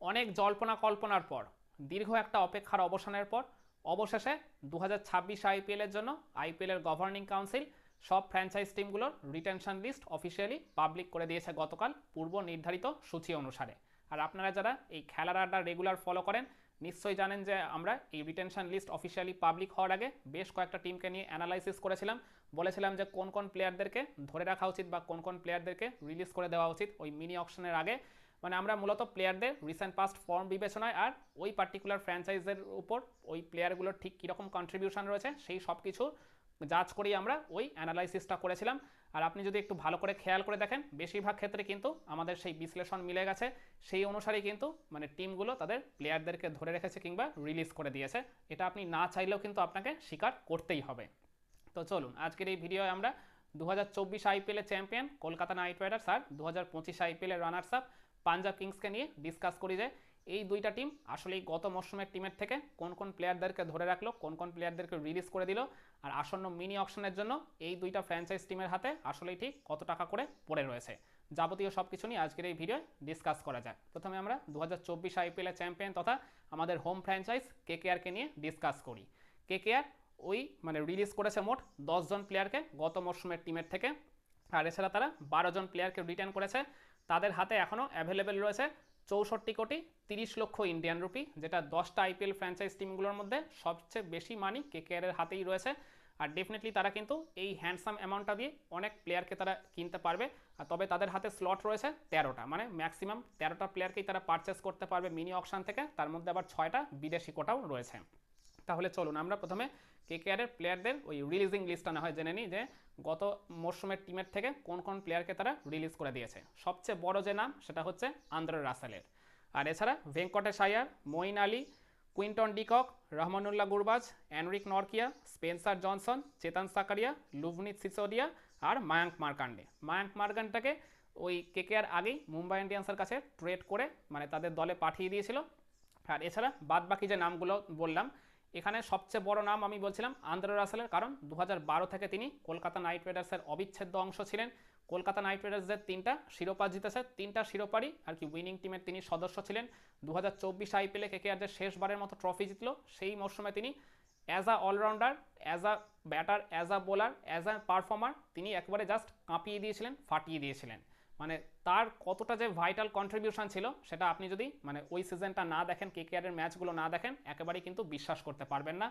অনেক জল্পনা কল্পনার পর, দীর্ঘ একটা অপেক্ষার অবসানের পর, অবশেষে দু হাজার ছাব্বিশ আইপিএলের জন্য আইপিএলের গভর্নিং কাউন্সিল সব ফ্র্যাঞ্চাইজ টিমগুলোর রিটেনশন লিস্ট অফিসিয়ালি পাবলিক করে দিয়েছে গতকাল পূর্ব নির্ধারিত সূচি অনুসারে। আর আপনারা যারা এই খেলার আড্ডা রেগুলার ফলো করেন, নিশ্চয়ই জানেন যে আমরা এই রিটেনশন লিস্ট অফিসিয়ালি পাবলিক হওয়ার আগে বেশ কয়েকটা টিমকে নিয়ে অ্যানালাইসিস করেছিলাম। বলেছিলাম যে কোন কোন প্লেয়ারদেরকে ধরে রাখা উচিত বা কোন কোন প্লেয়ারদেরকে রিলিজ করে দেওয়া উচিত। ওই মিনি অপশনের আগে মানে আমরা মূলত প্লেয়ারদের রিসেন্ট পাস্ট ফর্ম বিবেচনায় আর ওই পার্টিকুলার ফ্র্যাঞ্চাইজের উপর ওই প্লেয়ারগুলোর ঠিক কীরকম কন্ট্রিবিউশন রয়েছে, সেই সব কিছু জাজ করেই আমরা ওই অ্যানালাইসিসটা করেছিলাম। আর আপনি যদি একটু ভালো করে খেয়াল করে দেখেন, বেশিরভাগ ক্ষেত্রে কিন্তু আমাদের সেই বিশ্লেষণ মিলে গেছে। সেই অনুসারেই কিন্তু মানে টিমগুলো তাদের প্লেয়ারদেরকে ধরে রেখেছে কিংবা রিলিজ করে দিয়েছে। এটা আপনি না চাইলেও কিন্তু আপনাকে স্বীকার করতেই হবে। তো চলুন, আজকের এই ভিডিওয়ে আমরা দু হাজার চব্বিশ আইপিএলের চ্যাম্পিয়ন কলকাতা নাইট রাইডার্স আর দু হাজার পঁচিশ আইপিএলের রানার্স আপ পাঞ্জাব কিংসকে নিয়ে ডিসকাস করি যে এই দুইটা টিম আসলেই গত মরশুমের টিমের থেকে কোন কোন প্লেয়ারদেরকে ধরে রাখল, কোন কোন প্লেয়ারদেরকে রিলিজ করে দিল আর আসন্ন মিনি অপশনের জন্য এই দুইটা ফ্র্যাঞ্চাইজ টিমের হাতে আসলেই ঠিক কত টাকা করে পড়ে রয়েছে। যাবতীয় সব কিছু নিয়ে আজকের এই ভিডিও ডিসকাস করা যায় প্রথমে আমরা দু হাজার চব্বিশ আইপিএলের চ্যাম্পিয়ন তথা আমাদের হোম ফ্র্যাঞ্চাইজ কে কেকেআরকে নিয়ে ডিসকাস করি। কে কেকেআর ওই মানে রিলিজ করেছে মোট দশজন প্লেয়ারকে গত মরশুমের টিমের থেকে। আর এছাড়া তারা বারো জন প্লেয়ারকে রিটার্ন করেছে। তাদের হাতে এখনও অ্যাভেলেবেল রয়েছে চৌষট্টি কোটি তিরিশ লক্ষ ইন্ডিয়ান রুপি যেটা দশটা আইপিএল ফ্র্যাঞ্চাইজ টিমগুলোর মধ্যে সবচেয়ে বেশি মানি কেকেআরের হাতেই রয়েছে। আর ডেফিনেটলি তারা কিন্তু এই হ্যান্ডসাম অ্যামাউন্টটা দিয়ে অনেক প্লেয়ারকে তারা কিনতে পারবে। আর তবে তাদের হাতে স্লট রয়েছে তেরোটা মানে ম্যাক্সিমাম তেরোটা প্লেয়ারকেই তারা পারচেস করতে পারবে মিনি অকশান থেকে। তার মধ্যে আবার ছয়টা বিদেশি কোটাও রয়েছে। তাহলে চলুন আমরা প্রথমে কেকেআরের প্লেয়ারদের ওই রিলিজিং লিস্টটা না হয় জেনে নিই যে গত মরশুমের টিমের থেকে কোন কোন প্লেয়ারকে তারা রিলিজ করে দিয়েছে। সবচেয়ে বড় যে নাম সেটা হচ্ছে আন্দ্র রাসেলের। আর এছাড়া Venkatesh Iyer Moeen Ali, Quinton de Kock, Rahmanullah Gurbaz Anrich Nortje, Spencer Johnson, Chetan Sakariya Luvnith Sisodia আর মায়াঙ্ক মার্কান্ডে। মায়াঙ্ক মার্কান্ডটাকে ওই কেকেআর আগেই মুম্বাই ইন্ডিয়ান্সের কাছে ট্রেড করে মানে তাদের দলে পাঠিয়ে দিয়েছিল। আর এছাড়া বাদ বাকি যে নামগুলো বললাম এখানে সবচেয়ে বড় নাম আমি বলছিলাম আন্দ্র রাসেলের, কারণ দু হাজার বারো থেকে তিনি কলকাতা নাইট রাইডার্সের অবিচ্ছেদ্য অংশ ছিলেন। কলকাতা নাইট রাইডার্সদের তিনটা শিরোপা জিতেছে, তিনটা শিরোপারই আর কি উইনিং টিমের তিনি সদস্য ছিলেন। দু হাজার চব্বিশ আইপিএলে কেকেআর যে শেষবারের মতো ট্রফি জিতলো, সেই মরশুমে তিনি as a all-rounder as a batter as a bowler as a performer তিনি একবারে জাস্ট কাঁপিয়ে দিয়েছিলেন, ফাটিয়ে দিয়েছিলেন। মানে তার কতটা যে ভাইটাল কন্ট্রিবিউশন ছিল, সেটা আপনি যদি মানে ওই সিজনটা না দেখেন কেকেআরের ম্যাচগুলো না দেখেন, একেবারেই কিন্তু বিশ্বাস করতে পারবেন না।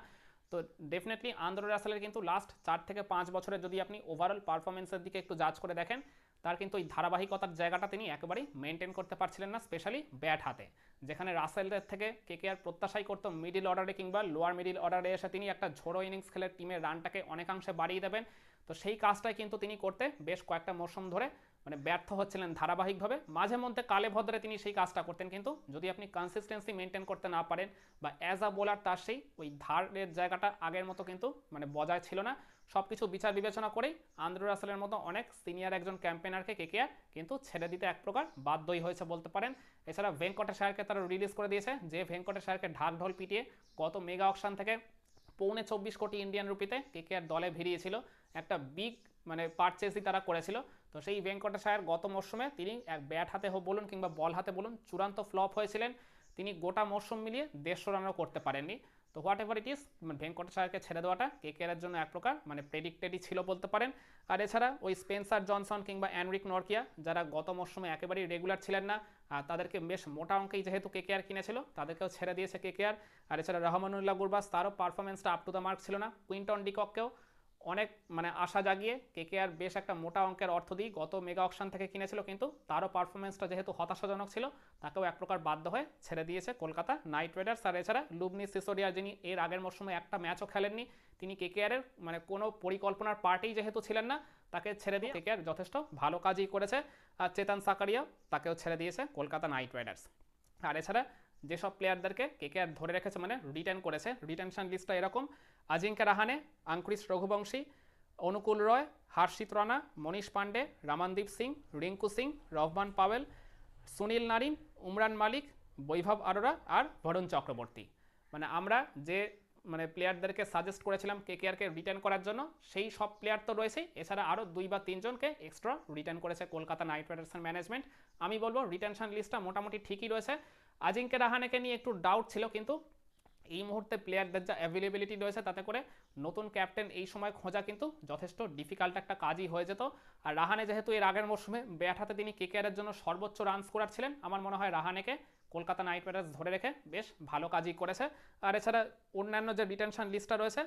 তো ডেফিনেটলি আন্দ্র রাসেলের কিন্তু লাস্ট চার থেকে পাঁচ বছরের যদি আপনি ওভারঅল পারফরমেন্সের দিকে একটু জাজ করে দেখেন, তার কিন্তু ওই ধারাবাহিকতার জায়গাটা তিনি একেবারেই মেনটেন করতে পারছিলেন না স্পেশালি ব্যাট হাতে। যেখানে রাসেলের থেকে কেকেআর প্রত্যাশাই করতো মিডিল অর্ডারে কিংবা লোয়ার মিডিল অর্ডারে এসে তিনি একটা ঝোড়ো ইনিংস খেলে টিমের রানটাকে অনেকাংশে বাড়িয়ে দেবেন। তো সেই কাজটাই কিন্তু তিনি করতে বেশ কয়েকটা মৌসুম ধরে মানে ব্যর্থ হচ্ছিলেন ধারাবাহিকভাবে। মাঝে মধ্যে কালে ভদ্রে তিনি সেই কাজটা করতেন, কিন্তু যদি আপনি কনসিস্টেন্সি মেনটেন করতে না পারেন বা অ্যাজ আ বোলার তার সেই ওই ধারের জায়গাটা আগের মতো কিন্তু মানে বজায় ছিল না। সব কিছু বিচার বিবেচনা করেই আন্দ্র রাসেলের মতো অনেক সিনিয়র একজন ক্যাম্পেনারকে কেকেআর কিন্তু ছেড়ে দিতে এক প্রকার বাধ্যই হয়েছে বলতে পারেন। এছাড়া ভেঙ্কটেশ আয়ারকে তারা রিলিজ করে দিয়েছে, যে ভেঙ্কটেশ আয়ারকে ঢাক ঢোল পিটিয়ে গত মেগা অকশান থেকে পৌনে চব্বিশ কোটি ইন্ডিয়ান রুপিতে কেকেআর দলে ভিড়িয়েছিল। একটা বিগ মানে পারচেসই তারা করেছিল। তো সেই ভেঙ্কটেশায়ার গত মরশুমে তিনি এক ব্যাট হাতে বলুন কিংবা বল হাতে বলুন চূড়ান্ত ফ্লপ হয়েছিলেন। তিনি গোটা মরশুম মিলিয়ে দেড়শো রানও করতে পারেননি। তো হোয়াট এভার ইট ইস ভেঙ্কটেশায়ারকে ছেড়ে দেওয়াটা কে কেকেআরের জন্য এক প্রকার মানে প্রেডিক্টেডই ছিল বলতে পারেন। আর এছাড়া ওই স্পেন্সার জনসন কিংবা অ্যানরিক নরকিয়া যারা গত মরশুমে একেবারেই রেগুলার ছিলেন না আর তাদেরকে বেশ মোটা অঙ্কেই যেহেতু কেকেআর কিনেছিল, তাদেরকেও ছেড়ে দিয়েছে কে কেকেআর আর এছাড়া রহমানুল্লাহ গুরবাস তারও পারফরমেন্সটা আপ টু দ্য মার্ক ছিল না। কুইন্টন ডিকককেও অনেক মানে আশা জাগিয়ে কেকেআর বেশ একটা মোটা অঙ্কের অর্থ দিয়ে গত মেগা অকশান থেকে কিনেছিল, কিন্তু তারও পারফরমেন্সটা যেহেতু হতাশাজনক ছিল, তাকেও এক প্রকার বাধ্য হয়ে ছেড়ে দিয়েছে কলকাতা নাইট রাইডার্স। আর এছাড়া লুবনি সিসোডিয়া, যিনি এর আগের মরশুমে একটা ম্যাচও খেলেননি, তিনি কেকেআরের মানে কোনো পরিকল্পনার পার্টি যেহেতু ছিলেন না, তাকে ছেড়ে দিয়ে কেকেআর যথেষ্ট ভালো কাজই করেছে। আর চেতন সাকারিয়া তাকেও ছেড়ে দিয়েছে কলকাতা নাইট রাইডার্স। আর এছাড়া যেসব প্লেয়ারদেরকে কেকেআর ধরে রেখেছে মানে রিটার্ন করেছে রিটেনশন লিস্টটা এরকম Ajinkya Rahane Angkrish Raghuvanshi, Anukul Roy, Harshit Rana, Manish Pandey Ramandeep Singh, Rinku Singh, Rovman Powell, Sunil Narine, Umran Malik, Vaibhav Arora আর বরুণ চক্রবর্তী। মানে আমরা যে মানে প্লেয়ারদেরকে সাজেস্ট করেছিলাম কেকেআরকে রিটার্ন করার জন্য, সেই সব প্লেয়ার তো রয়েছেই। এছাড়া আরও দুই বা তিনজনকে এক্সট্রা রিটার্ন করেছে কলকাতা নাইট রাইডার্সের ম্যানেজমেন্ট আমি বলব রিটেনশন লিস্টটা মোটামুটি ঠিকই রয়েছে। আজিঙ্কে রাহানেকে নিয়ে একটু ডাউট ছিল কিন্তু এই মুহূর্তে প্লেয়ারদের যা অ্যাভেলেবিলিটি রয়েছে তাতে করে নতুন ক্যাপ্টেন এই সময় খোঁজা কিন্তু যথেষ্ট ডিফিকাল্ট একটা কাজই হয়ে যেত। আর রাহানে যেহেতু এর আগের মরশুমে ব্যাট হাতে তিনি কেকেআরের জন্য সর্বোচ্চ রান স্কোরার ছিলেন, আমার মনে হয় রাহানেকে কলকাতা নাইট রাইডার্স ধরে রেখে বেশ ভালো কাজই করেছে। আর এছাড়া অন্যান্য যে রিটেনশন লিস্টটা রয়েছে,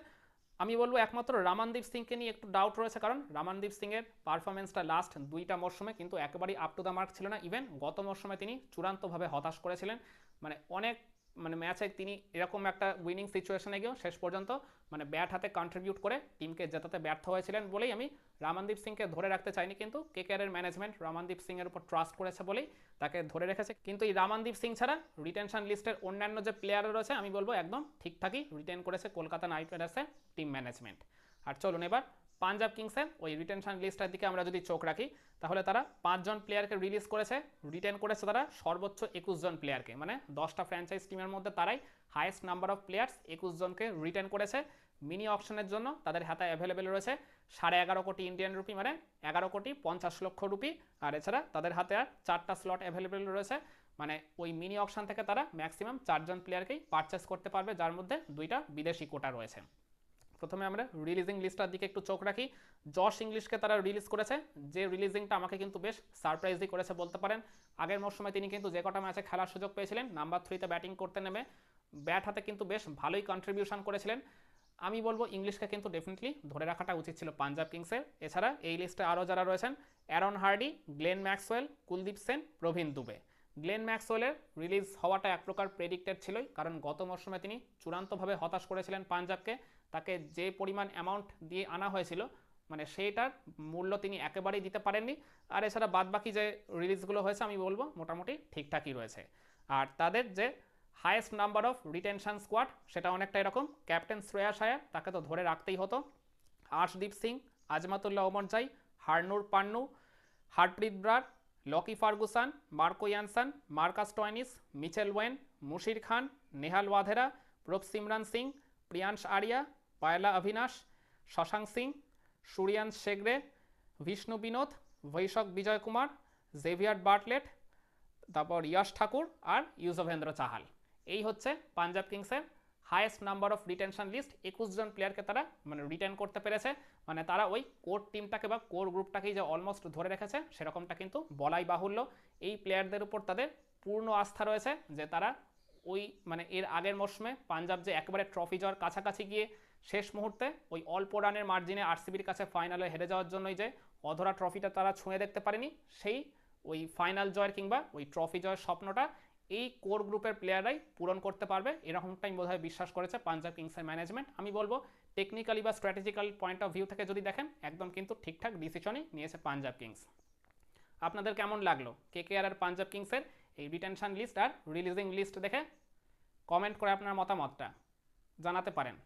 আমি বলব একমাত্র রামানদীপ সিংকে নিয়ে একটু ডাউট রয়েছে, কারণ রামানদীপ সিংয়ের পারফরমেন্সটা লাস্ট দুইটা মরশুমে কিন্তু একেবারেই আপ টু দ্য মার্ক ছিল না। ইভেন গত মরশুমে তিনি চূড়ান্তভাবে হতাশ করেছিলেন। মানে অনেক মানে ম্যাচে তিনি এরকম একটা উইনিং সিচুয়েশনে গিয়েও শেষ পর্যন্ত মানে ব্যাট হাতে কন্ট্রিবিউট করে টিমকে জেতাতে ব্যর্থ হয়েছিলেন বলেই আমি রামানদীপ সিংকে ধরে রাখতে চাইনি। কিন্তু কে কেকেআরের ম্যানেজমেন্ট রামানদীপ সিংয়ের উপর ট্রাস্ট করেছে বলেই তাকে ধরে রেখেছে। কিন্তু এই রামানদীপ সিং ছাড়া রিটেনশন লিস্টের অন্যান্য যে প্লেয়ার রয়েছে, আমি বলব একদম ঠিকঠাকই রিটেন করেছে কলকাতা নাইট রাইডার্সের টিম ম্যানেজমেন্ট আর চলুন এবার পাঞ্জাব কিংসের ওই রিটেনশন লিস্টের দিকে আমরা যদি চোখ রাখি, তাহলে তারা পাঁচজন প্লেয়ারকে রিলিজ করেছে রিটেন করেছে তারা সর্বোচ্চ একুশ জন প্লেয়ারকে মানে দশটা ফ্র্যাঞ্চাইজ টিমের মধ্যে তারাই হাইয়েস্ট নাম্বার অফ প্লেয়ার্স একুশ জনকে রিটেন করেছে। মিনি অপশনের জন্য তাদের হাতে অ্যাভেলেবেল রয়েছে সাড়ে এগারো কোটি ইন্ডিয়ান রুপি মানে এগারো কোটি পঞ্চাশ লক্ষ রুপি আর এছাড়া তাদের হাতে আর চারটা স্লট অ্যাভেলেবেল রয়েছে। মানে ওই মিনি অপশন থেকে তারা ম্যাক্সিমাম চারজন প্লেয়ারকেই পারচেস করতে পারবে, যার মধ্যে দুইটা বিদেশি কোটা রয়েছে। প্রথমে আমরা রিলিজিং লিস্টটার দিকে একটু চোখ রাখি। জশ ইংলিশকে তারা রিলিজ করেছে। যে রিলিজিংটা আমাকে কিন্তু বেশ সারপ্রাইজই করেছে বলতে পারেন। আগের মরশুমে তিনি কিন্তু যে কটা ম্যাচে খেলার সুযোগ পেয়েছিলেন নাম্বার থ্রিতে ব্যাটিং করতে নেমে ব্যাট হাতে কিন্তু বেশ ভালোই কন্ট্রিবিউশন করেছিলেন। আমি বলব ইংলিশকে কিন্তু ডেফিনেটলি ধরে রাখাটা উচিত ছিল পাঞ্জাব কিংসের এছাড়া এই লিস্টে আরও যারা রয়েছেন, Aaron Hardie, Glenn Maxwell, Kuldeep Sen, Praveen Dubey. Glenn ম্যাক্সওয়েলের রিলিজ হওয়াটা এক প্রকার প্রেডিক্টেড ছিলই, কারণ গত মরশুমে তিনি চূড়ান্তভাবে হতাশ করেছিলেন পাঞ্জাবকে। তাকে যে পরিমাণ অ্যামাউন্ট দিয়ে আনা হয়েছিল মানে সেইটার মূল্য তিনি একেবারেই দিতে পারেননি। আর এছাড়া বাদবাকি যে রিলিজগুলো হয়েছে, আমি বলব মোটামুটি ঠিকঠাকই রয়েছে। আর তাদের যে highest number of retention squad সেটা অনেকটা এরকম। ক্যাপ্টেন শ্রেয়া সায়ার তাকে তো ধরে রাখতেই হতো। Arshdeep Singh, Azmatullah Omarzai Harnoor Pannu, Harpreet Brar, Lockie Ferguson, Marco Jansen, Marcus Stoinis, Mitchell Owen, Musheer Khan, Nehal Wadhera Prabh Simran Singh, Priyansh Arya Pyla Avinash, Shashank Singh, Suryansh শেগরে Vishnu Vinod Vyshak Vijay Kumar Xavier Bartlett, তারপর ইয়াশ ঠাকুর আর ইউজভেন্দ্র চাহাল। এই হচ্ছে পাঞ্জাব কিংসের highest number of retention list একুশ জন প্লেয়ারকে তারা মানে written করতে পেরেছে। মানে তারা ওই কোর টিমটাকে বা কোর গ্রুপটাকেই যে অলমোস্ট ধরে রেখেছে, সেরকমটা কিন্তু বলাই বাহুল্য। এই প্লেয়ারদের উপর তাদের পূর্ণ আস্থা রয়েছে যে তারা ওই মানে এর আগের মরশুমে পাঞ্জাব যে একেবারে ট্রফি যাওয়ার কাছাকাছি গিয়ে শেষ মুহূর্তে ওই অল্প রানের মার্জিনে আরসিবির কাছে ফাইনালে হেরে যাওয়ার জন্যই যে অধরা ট্রফিটা তারা ছুঁয়ে দেখতে পারেনি, সেই ওই ফাইনাল জয়ের কিংবা ওই ট্রফি জয়ের স্বপ্নটা এই কোর গ্রুপের প্লেয়াররাই পূরণ করতে পারবে, এরকমটাই বোধহয় বিশ্বাস করেছে পাঞ্জাব কিংসের ম্যানেজমেন্ট আমি বলব টেকনিক্যালি বা স্ট্র্যাটেজিক্যাল পয়েন্ট অফ ভিউ থেকে যদি দেখেন, একদম কিন্তু ঠিকঠাক ডিসিশনই নিয়েছে পাঞ্জাব কিংস। আপনাদের কেমন লাগল? কে কে আর পাঞ্জাব কিংসের এই রিটেনশন লিস্ট আর রিলিজিং লিস্ট দেখে কমেন্ট করে আপনার মতামতটা জানাতে পারেন।